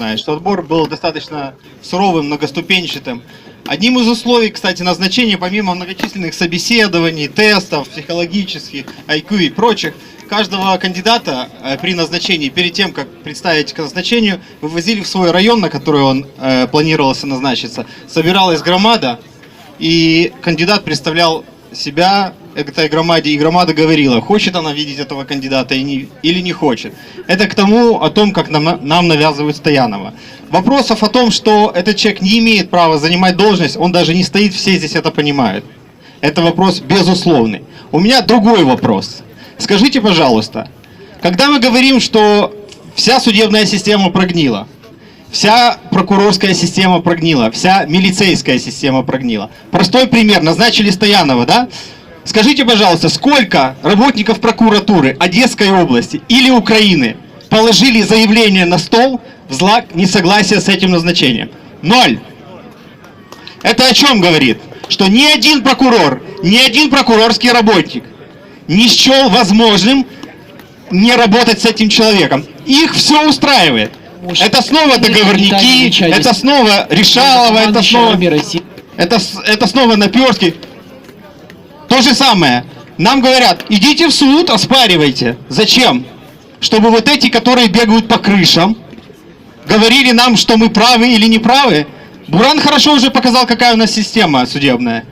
знает, что отбор был достаточно суровым, многоступенчатым. Одним из условий, кстати, назначения, помимо многочисленных собеседований, тестов психологических, IQ и прочих, каждого кандидата э, при назначении, перед тем, как представить к назначению, вывозили в свой район, на который он э, планировался назначиться. Собиралась громада, и кандидат представлял себя этой громаде, и громада говорила, хочет она видеть этого кандидата или не хочет. Это к тому, о том, как нам, нам навязывают Стоянова. Вопросов о том, что этот человек не имеет права занимать должность, он даже не стоит, все здесь это понимают. Это вопрос безусловный. У меня другой вопрос. Скажите, пожалуйста, когда мы говорим, что вся судебная система прогнила, Вся прокурорская система прогнила, вся милицейская система прогнила. Простой пример. Назначили Стоянова, да? Скажите, пожалуйста, сколько работников прокуратуры Одесской области или Украины положили заявление на стол в знак несогласия с этим назначением? Ноль. Это о чем говорит? Что ни один прокурор, ни один прокурорский работник не счел возможным не работать с этим человеком. Их все устраивает. Может, Это снова договорники, это снова Решалова, это снова, это, это снова Наперский. То же самое. Нам говорят, идите в суд, оспаривайте. Зачем? Чтобы вот эти, которые бегают по крышам, говорили нам, что мы правы или не правы. Буран хорошо уже показал, какая у нас система судебная.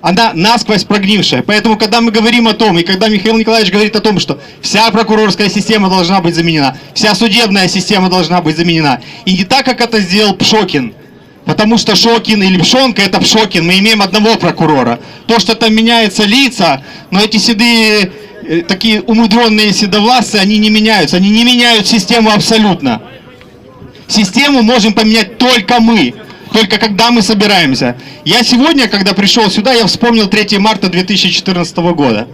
Она насквозь прогнившая. Поэтому, когда мы говорим о том, и когда Михаил Николаевич говорит о том, что вся прокурорская система должна быть заменена, вся судебная система должна быть заменена, и не так, как это сделал Пшокин, потому что Шокин или Пшонка это Пшокин, мы имеем одного прокурора. То, что там меняются лица, но эти седые, э, такие умудренные седовласцы, они не меняются, они не меняют систему абсолютно. Систему можем поменять только мы. Только когда мы собираемся. Я сегодня, когда пришел сюда, я вспомнил 3 марта 2014 года.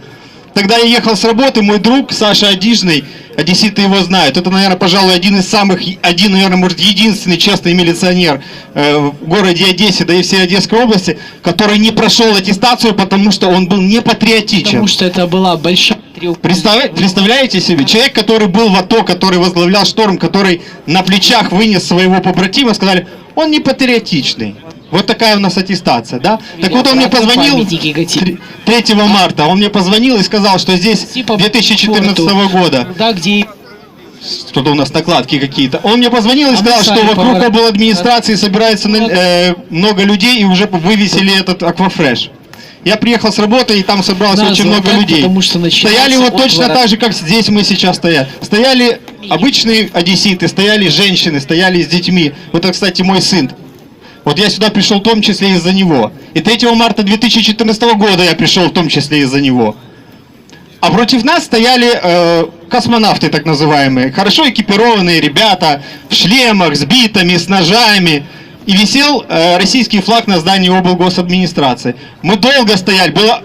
Тогда я ехал с работы, мой друг Саша Одижный, одесситы его знают, это, наверное, пожалуй, один из самых, один, наверное, может, единственный честный милиционер э, в городе Одессе, да и всей Одесской области, который не прошел аттестацию, потому что он был не патриотичен. Потому что это была большая. Представля- Представляете себе, человек, который был в АТО, который возглавлял шторм, который на плечах вынес своего побратима, сказали, он не патриотичный. Вот такая у нас аттестация, да? Так вот он мне позвонил памятники какие. 3 марта, он мне позвонил и сказал, что здесь Типа 2014 порту. года, Да, где что-то у нас накладки какие-то, он мне позвонил и сказал, что вокруг обл. администрации собирается э, много людей и уже вывесили этот аквафреш. Я приехал с работы, и там собралось Надо очень много людей. потому что Стояли вот от точно так же, как здесь мы сейчас стоят. Стояли обычные одесситы, стояли женщины, стояли с детьми. Вот это, кстати, мой сын. Вот я сюда пришел в том числе из-за него. И 3 марта 2014 года я пришел в том числе из-за него. А против нас стояли э, космонавты, так называемые, хорошо экипированные ребята в шлемах, с битами, с ножами. И висел э, российский флаг на здании облгосадминистрации. Мы долго стояли, было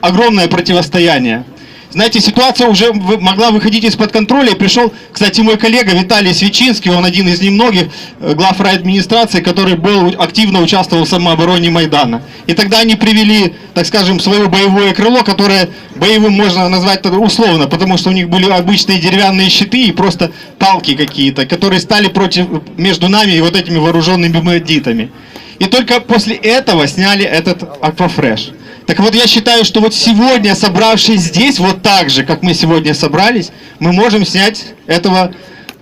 огромное противостояние. Знаете, ситуация уже могла выходить из-под контроля. Пришел, кстати, мой коллега Виталий Свечинский, он один из немногих э, глав райадминистрации, который был активно участвовал в самообороне Майдана. И тогда они привели, так скажем, свое боевое крыло, которое боевым можно назвать условно, потому что у них были обычные деревянные щиты и просто палки какие-то, которые стали против между нами и вот этими вооруженными бандитами. И только после этого сняли этот аквафреш. Так вот, я считаю, что вот сегодня, собравшись здесь, вот так же, как мы сегодня собрались, мы можем снять этого,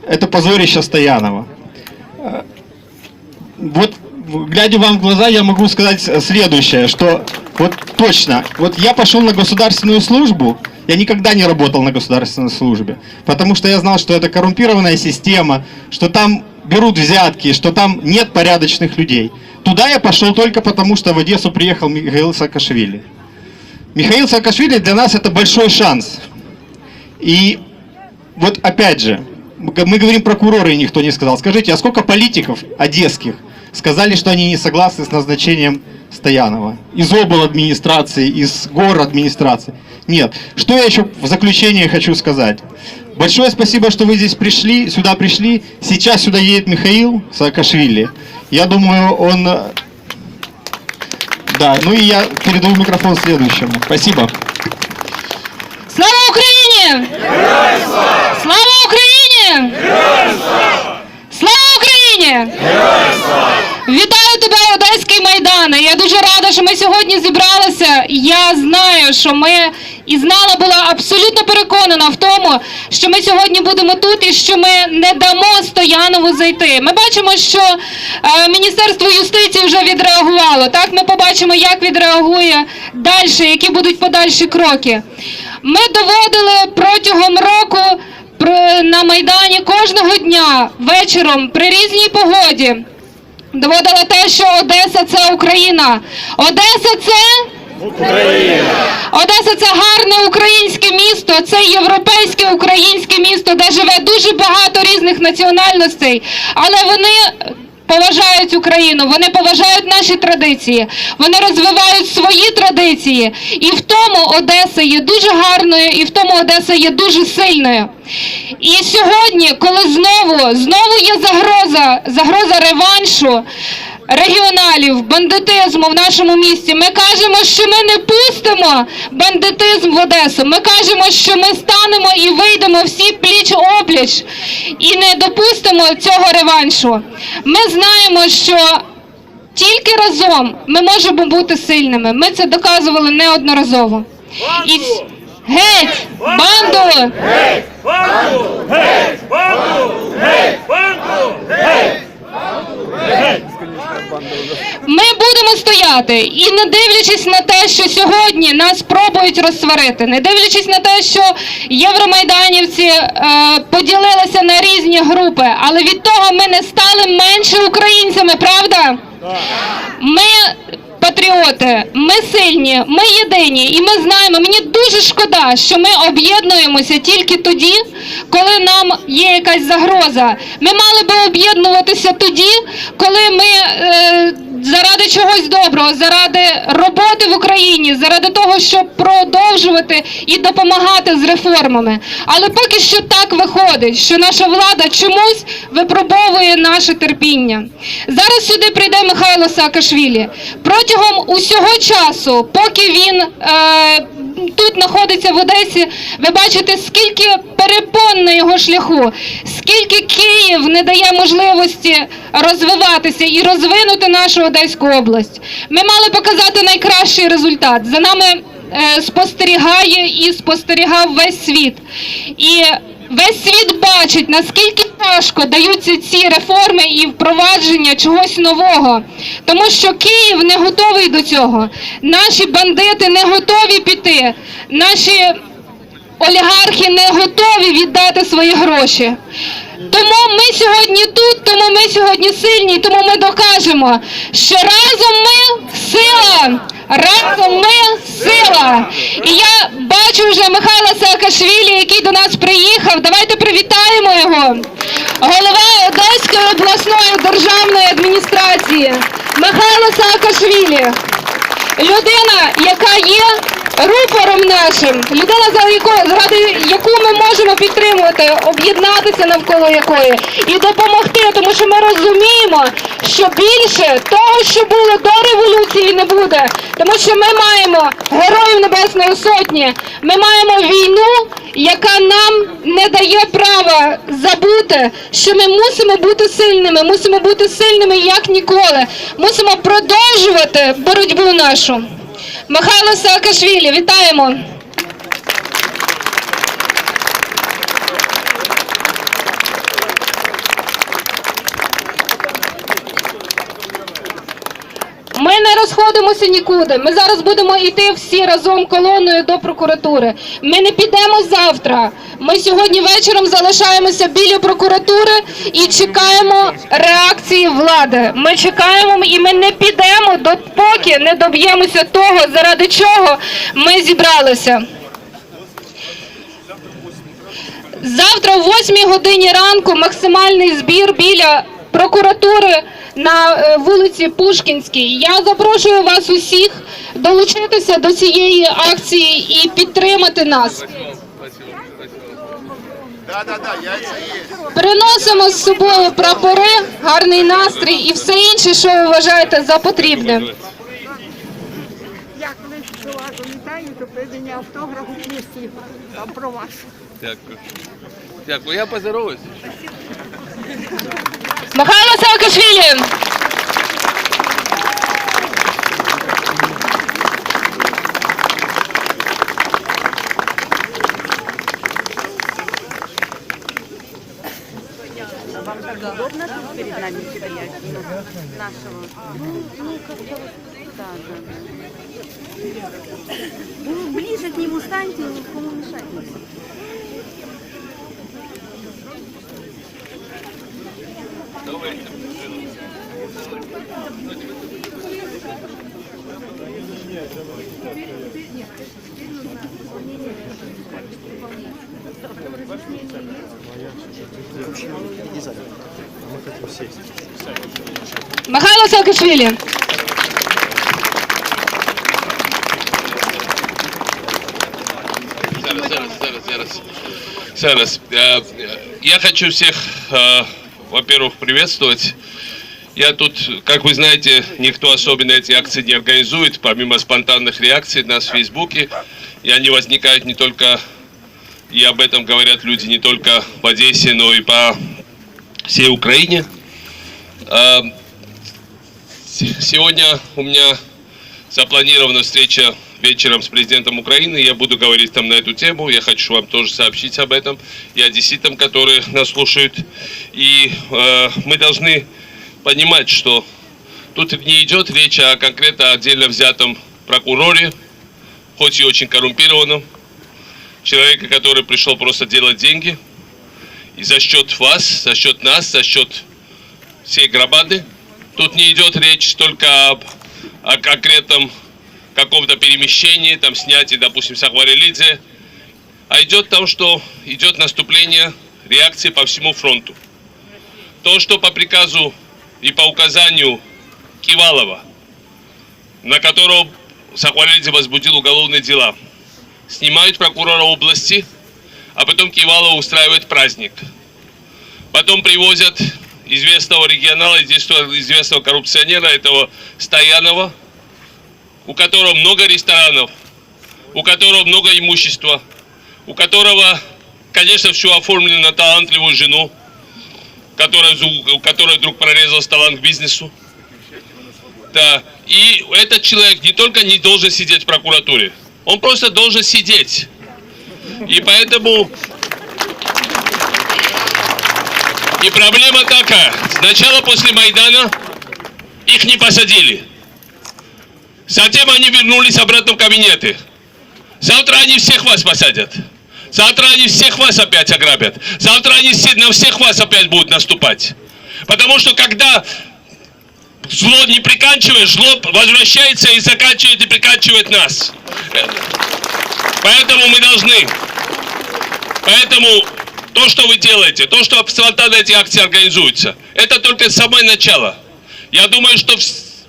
это позорище Стоянова. Э, Вот, глядя вам в глаза, я могу сказать следующее, что вот точно, вот я пошел на государственную службу, я никогда не работал на государственной службе, потому что я знал, что это коррумпированная система, что там берут взятки, что там нет порядочных людей. Туда я пошел только потому, что в Одессу приехал Михаил Саакашвили. Михаил Саакашвили для нас это большой шанс. И вот опять же, мы говорим прокуроры, и никто не сказал. Скажите, а сколько политиков одесских сказали, что они не согласны с назначением Стоянова? Из обл. администрации, из гор администрации. Нет. Что я еще в заключение хочу сказать? Большое спасибо, что вы здесь пришли, сюда пришли. Сейчас сюда едет Михаил Саакашвили. Я думаю, он... э, Да, ну и я передаю микрофон следующему. Спасибо. Слава Україні! Слава Україні! Слава Україні! України! Вітаю тебе, Одеський Майдане! Я дуже рада, що ми сьогодні зібралися. Я знаю, що ми і знала була абсолютно переконана в тому, що ми сьогодні будемо тут і що ми не дамо Стоянову зайти. Ми бачимо, що е, Міністерство юстиції вже відреагувало. Так, ми побачимо, як відреагує далі, які будуть подальші кроки. Ми доводили протягом року на Майдані кожного дня вечором при різній погоді. Доводила те, що Одеса це Україна. Одеса це Україна. Одеса це гарне українське місто, це європейське українське місто, де живе дуже багато різних національностей, але вони. Поважають Україну, вони поважають наші традиції, вони розвивають свої традиції, і в тому Одеса є дуже гарною, і в тому Одеса є дуже сильною. І сьогодні, коли знову знову є загроза, загроза реваншу регіоналів, бандитизму в нашому місті, ми кажемо, що ми не пустимо бандитизм в Одесу. Ми кажемо, що ми станемо і вийдемо всі пліч опліч і не допустимо цього реваншу. Ми знаємо, що тільки разом ми можемо бути сильними. Ми це доказували неодноразово. І геть! Банду! Банду! Геть! Банду! Геть! Банду! Геть! Ми будемо стояти і не дивлячись на те, що сьогодні нас пробують розсварити, не дивлячись на те, що євромайданівці е, поділилися на різні групи, але від того ми не стали менше українцями, правда? Ми патріоти, ми сильні, ми єдині, і ми знаємо. Мені дуже шкода, що ми об'єднуємося тільки тоді, коли нам є якась загроза. Ми мали би об'єднуватися тоді, коли ми е, заради чогось доброго, заради роботи в Україні, заради того, щоб продовжувати і допомагати з реформами. Але поки що так виходить, що наша влада чомусь випробовує наше терпіння. Зараз сюди прийде Михайло Саакашвілі. Протягом усього часу, поки він е, тут знаходиться в Одесі, ви бачите, скільки перепон на його шляху, скільки Київ не дає можливості розвиватися і розвинути нашу Одеську область. Ми мали показати найкращий результат. За нами е, спостерігає і спостерігав весь світ. І весь світ бачить, наскільки важко даються ці реформи і впровадження чогось нового. Тому що Київ не готовий до цього. Наші бандити не готові піти. Наші олігархи не готові віддати свої гроші. Тому ми сьогодні тут, тому ми сьогодні сильні, тому ми докажемо, що разом ми сила, разом ми сила. І я бачу вже Михайла Саакашвілі, який до нас приїхав. Давайте привітаємо його. Голова Одеської обласної державної адміністрації Михайло Саакашвілі. Людина, яка є рупором нашим, людина, за якою, яку ми можемо підтримувати, об'єднатися навколо якої і допомогти, тому що ми розуміємо, що більше того, що було до революції, не буде. Тому що ми маємо героїв Небесної Сотні, ми маємо війну, яка нам не дає права забути, що ми мусимо бути сильними, мусимо бути сильними як ніколи. Мусимо продовжувати боротьбу нашу. Михайло Саакашвілі, вітаємо! Розходимося нікуди. Ми зараз будемо йти всі разом колоною до прокуратури. Ми не підемо завтра. Ми сьогодні вечором залишаємося біля прокуратури і чекаємо реакції влади. Ми чекаємо і ми не підемо допоки не доб'ємося того, заради чого ми зібралися. Завтра о 8 годині ранку максимальний збір біля прокуратури на е, вулиці Пушкінській. Я запрошую вас усіх долучитися до цієї акції і підтримати нас. Переносимо з собою прапори, гарний настрій і все інше, що ви вважаєте за потрібне. Як ви до вас вітаю до придання автографу книжці там про вас. Дякую. Дякую. Я поздороваюсь. Михайло! Удобно да, да, да. Ну, ближе к нему станьте, никому мешать Михайло Саакашвili! Зараз, зараз, зараз, зараз. Я хочу всех, во-первых, приветствовать. Я тут, как вы знаете, никто особенно эти акции не организует, помимо спонтанных реакций на нас в Фейсбуке. И они возникают не только, и об этом говорят люди не только в Одессе, но и по всей Украине. С- Сегодня у меня запланирована встреча вечером с президентом Украины. Я буду говорить там на эту тему. Я хочу вам тоже сообщить об этом. И одесситам, которые нас слушают. И э, мы должны понимать, что тут не идет речь о конкретно отдельно взятом прокуроре, хоть и очень коррумпированном, человека, который пришел просто делать деньги. И за счет вас, за счет нас, за счет всей громады. Тут не идет речь только об, о конкретном каком-то перемещении, там снятии, допустим, Сахварелидзе, а идет о том, что идет наступление реакции по всему фронту. То, что по приказу и по указанию Кивалова, на которого Сахварелидзе возбудил уголовные дела, снимают прокурора области, а потом Кивалов устраивает праздник. Потом привозят известного регионала, известного коррупционера, этого Стоянова, у которого много ресторанов, у которого много имущества, у которого, конечно, все оформлено на талантливую жену, которая, у которой вдруг прорезался талант к бизнесу. Да. И этот человек не только не должен сидеть в прокуратуре, он просто должен сидеть. И поэтому и проблема такая. Сначала после Майдана их не посадили. Затем они вернулись обратно в кабинеты. Завтра они всех вас посадят. Завтра они всех вас опять ограбят. Завтра они все, на всех вас опять будут наступать. Потому что когда зло не приканчиваешь, зло возвращается и заканчивает и приканчивает нас. Поэтому мы должны Поэтому то, что вы делаете, то, что спонтанно эти акции организуются, это только самое начало. Я думаю, что в с-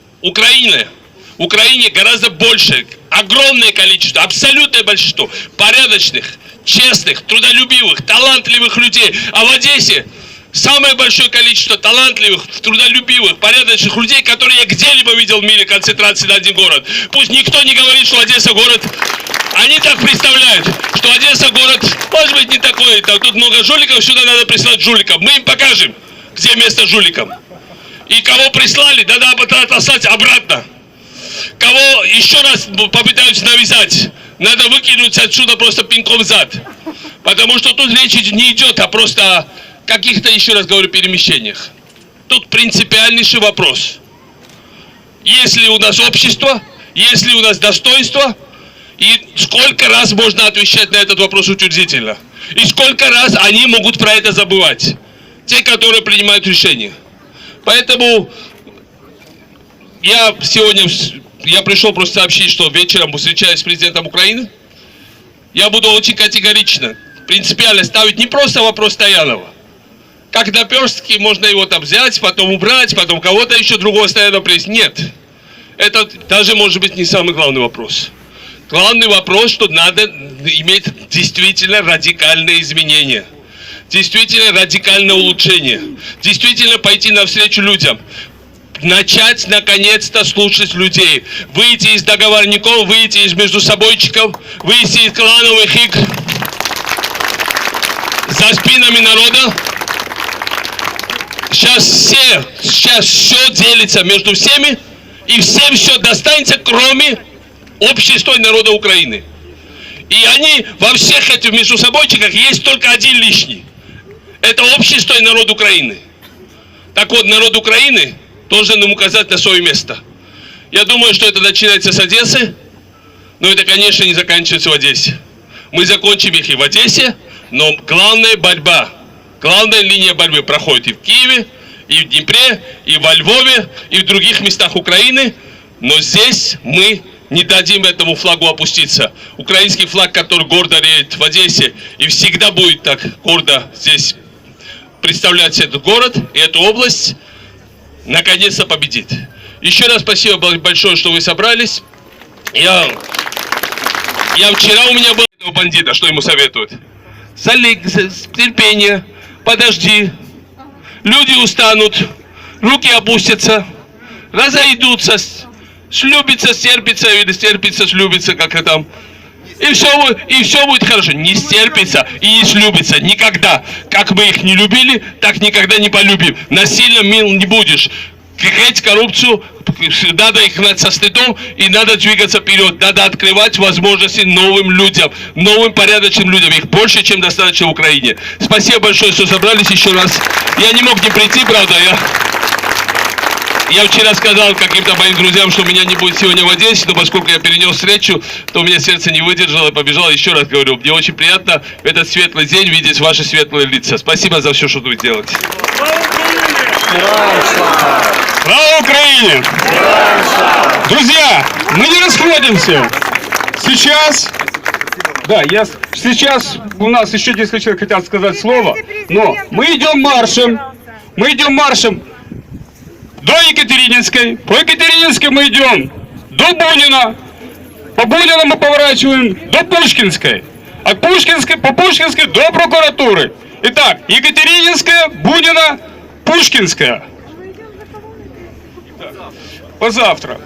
Украине, гораздо больше, огромное количество, абсолютное большинство порядочных, честных, трудолюбивых, талантливых людей. А в Одессе самое большое количество талантливых, трудолюбивых, порядочных людей, которые я где-либо видел в мире концентрации на один город. Пусть никто не говорит, что Одесса город они так представляют, что Одесса город, может быть, не такой, там тут много жуликов, сюда надо прислать жуликов. Мы им покажем, где место жуликам. И кого прислали, надо отослать обратно. Кого еще раз попытаются навязать, надо выкинуть отсюда просто пинком зад. Потому что тут речь не идет о просто каких-то, еще раз говорю, перемещениях. Тут принципиальнейший вопрос. Если у нас общество, если у нас достоинство, и сколько раз можно отвечать на этот вопрос утвердительно? И сколько раз они могут про это забывать? Те, которые принимают решения. Поэтому я сегодня, я пришел просто сообщить, что вечером встречаюсь с президентом Украины. Я буду очень категорично, принципиально ставить не просто вопрос Стоянова. Как наперстки можно его там взять, потом убрать, потом кого-то еще другого Стоянова привести. Нет. Это даже может быть не самый главный вопрос. Главный вопрос, что надо иметь действительно радикальные изменения. Действительно радикальное улучшение. Действительно пойти навстречу людям. Начать наконец-то слушать людей. Выйти из договорников, выйти из междусобойчиков, выйти из клановых игр за спинами народа. Сейчас все сейчас все делится между всеми, и всем все достанется, кроме общества и народа Украины. И они во всех этих между собойчиках есть только один лишний. Это общество и народ Украины. Так вот, народ Украины должен им указать на свое место. Я думаю, что это начинается с Одессы, но это, конечно, не заканчивается в Одессе. Мы закончим их и в Одессе, но главная борьба, главная линия борьбы проходит и в Киеве, и в Днепре, и во Львове, и в других местах Украины. Но здесь мы не дадим этому флагу опуститься. Украинский флаг, который гордо реет в Одессе, и всегда будет так гордо здесь представлять этот город и эту область, наконец-то победит. Еще раз спасибо бо- большое, что вы собрались. Я, я вчера у меня был этого бандита, что ему советуют? Залег, с- терпение, подожди. Люди устанут, руки опустятся, разойдутся, слюбится, стерпится или стерпится, слюбится, как это там. И все, и все будет хорошо. Не стерпится и не слюбится. Никогда. Как мы их не любили, так никогда не полюбим. Насильно мил не будешь. Греть коррупцию, надо их гнать со стыдом и надо двигаться вперед. Надо открывать возможности новым людям, новым порядочным людям. Их больше, чем достаточно в Украине. Спасибо большое, что собрались еще раз. Я не мог не прийти, правда, я... Я вчера сказал каким-то моим друзьям, что меня не будет сегодня в Одессе, но поскольку я перенес встречу, то у меня сердце не выдержало и побежало. Еще раз говорю, мне очень приятно в этот светлый день видеть ваши светлые лица. Спасибо за все, что вы делаете. Слава Украине! Друзья, мы не расходимся. Сейчас, да, я, сейчас у нас еще несколько человек хотят сказать слово, но мы идем маршем, мы идем маршем до Екатерининской, по Екатерининской мы идем до Бунина, по Бунину мы поворачиваем до Пушкинской, от Пушкинской, по Пушкинской до прокуратуры. Итак, Екатерининская, Бунина, Пушкинская. Позавтра.